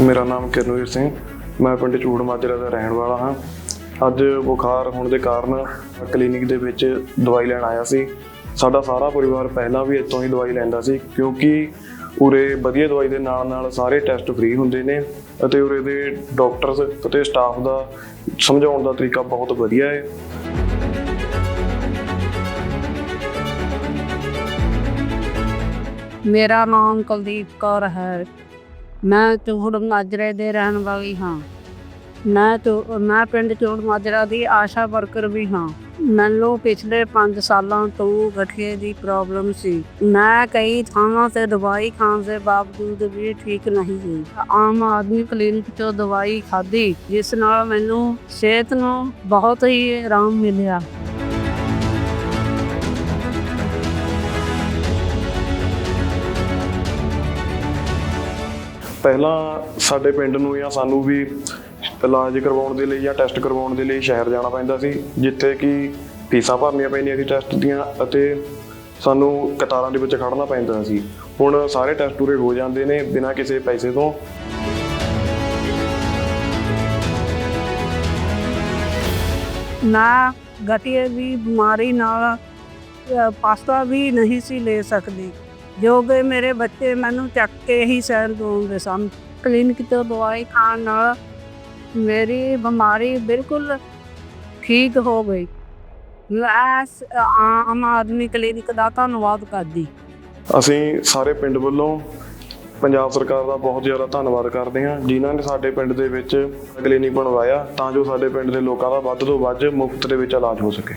ਮੇਰਾ ਨਾਮ ਕਿਰਨਵੀਰ ਸਿੰਘ। ਮੈਂ ਪਿੰਡ ਚੂੜ ਮਾਜਰਾ ਦਾ ਰਹਿਣ ਵਾਲਾ ਹਾਂ। ਅੱਜ ਬੁਖਾਰ ਹੋਣ ਦੇ ਕਾਰਨ ਕਲੀਨਿਕ ਦੇ ਵਿੱਚ ਦਵਾਈ ਲੈਣ ਆਇਆ ਸੀ। ਸਾਡਾ ਸਾਰਾ ਪਰਿਵਾਰ ਪਹਿਲਾਂ ਵੀ ਇੱਥੋਂ ਹੀ ਦਵਾਈ ਲੈਂਦਾ ਸੀ, ਕਿਉਂਕਿ ਉਰੇ ਵਧੀਆ ਦਵਾਈ ਦੇ ਨਾਲ ਨਾਲ ਸਾਰੇ ਟੈਸਟ ਫ੍ਰੀ ਹੁੰਦੇ ਨੇ ਅਤੇ ਉਰੇ ਦੇ ਡਾਕਟਰਸ ਅਤੇ ਸਟਾਫ ਦਾ ਸਮਝਾਉਣ ਦਾ ਤਰੀਕਾ ਬਹੁਤ ਵਧੀਆ ਹੈ। ਮੇਰਾ ਨਾਮ ਕੁਲਦੀਪ ਕੌਰ ਹੈ। ਮੈਂ ਚੋੜ ਮਾਜਰੇ ਦੇ ਰਹਿਣ ਵਾਲੀ ਹਾਂ। ਮੈਂ ਚੂ- ਮੈਂ ਪਿੰਡ ਚੋੜ ਮਾਜਰਾ ਦੀ ਆਸ਼ਾ ਵਰਕਰ ਵੀ ਹਾਂ। ਮੈਨੂੰ ਪਿਛਲੇ 5 ਸਾਲਾਂ ਤੋਂ ਗਠੀਏ ਦੀ ਪ੍ਰੋਬਲਮ ਸੀ। ਮੈਂ ਕਈ ਥਾਵਾਂ ਤੇ ਦਵਾਈ ਖਾਣ ਦੇ ਬਾਵਜੂਦ ਵੀ ਠੀਕ ਨਹੀਂ ਹੋਈ ਆਮ ਆਦਮੀ ਕਲੀਨਿਕ ਤੋਂ ਦਵਾਈ ਖਾਧੀ, ਜਿਸ ਨਾਲ ਮੈਨੂੰ ਸਿਹਤ ਨੂੰ ਬਹੁਤ ਹੀ ਆਰਾਮ ਮਿਲਿਆ। ਪਹਿਲਾਂ ਸਾਡੇ ਪਿੰਡ ਨੂੰ ਜਾਂ ਸਾਨੂੰ ਵੀ ਇਲਾਜ ਕਰਵਾਉਣ ਦੇ ਲਈ ਜਾਂ ਟੈਸਟ ਕਰਵਾਉਣ ਦੇ ਲਈ ਸ਼ਹਿਰ ਜਾਣਾ ਪੈਂਦਾ ਸੀ, ਜਿੱਥੇ ਕਿ ਫੀਸਾਂ ਭਰਨੀਆਂ ਪੈਂਦੀਆਂ ਸੀ ਟੈਸਟ ਦੀਆਂ ਅਤੇ ਸਾਨੂੰ ਕਤਾਰਾਂ ਦੇ ਵਿੱਚ ਖੜਨਾ ਪੈਂਦਾ ਸੀ। ਹੁਣ ਸਾਰੇ ਟੈਸਟ ਪੂਰੇ ਹੋ ਜਾਂਦੇ ਨੇ ਬਿਨਾਂ ਕਿਸੇ ਪੈਸੇ ਤੋਂ। ਨਾ ਗਠੀਏ ਦੀ ਬਿਮਾਰੀ ਨਾਲ ਪਾਸਤਾ ਵੀ ਨਹੀਂ ਸੀ ਲੈ ਸਕਦੀ। ਜੋ ਕਿ ਮੇਰੇ ਬੱਚੇ ਮੈਨੂੰ ਚੱਕ ਕੇ ਹੀ ਸੈਰ ਦੋਗੇ ਸਨ। ਕਲੀਨਿਕ ਤੋਂ ਦਵਾਈ ਖਾਣ ਨਾਲ ਮੇਰੀ ਬਿਮਾਰੀ ਬਿਲਕੁਲ ਠੀਕ ਹੋ ਗਈ। ਮੈਂ ਸ- ਆਮ ਆਦਮੀ ਕਲੀਨਿਕ ਦਾ ਧੰਨਵਾਦ ਕਰਦੀ। ਅਸੀਂ ਸਾਰੇ ਪਿੰਡ ਵੱਲੋਂ ਪੰਜਾਬ ਸਰਕਾਰ ਦਾ ਬਹੁਤ ਜ਼ਿਆਦਾ ਧੰਨਵਾਦ ਕਰਦੇ ਹਾਂ ਜਿਨ੍ਹਾਂ ਨੇ ਸਾਡੇ ਪਿੰਡ ਦੇ ਵਿੱਚ ਕਲੀਨਿਕ ਬਣਵਾਇਆ ਤਾਂ ਜੋ ਸਾਡੇ ਪਿੰਡ ਦੇ ਲੋਕਾਂ ਦਾ ਵੱਧ ਤੋਂ ਵੱਧ ਮੁਫਤ ਦੇ ਵਿੱਚ ਇਲਾਜ ਹੋ ਸਕੇ।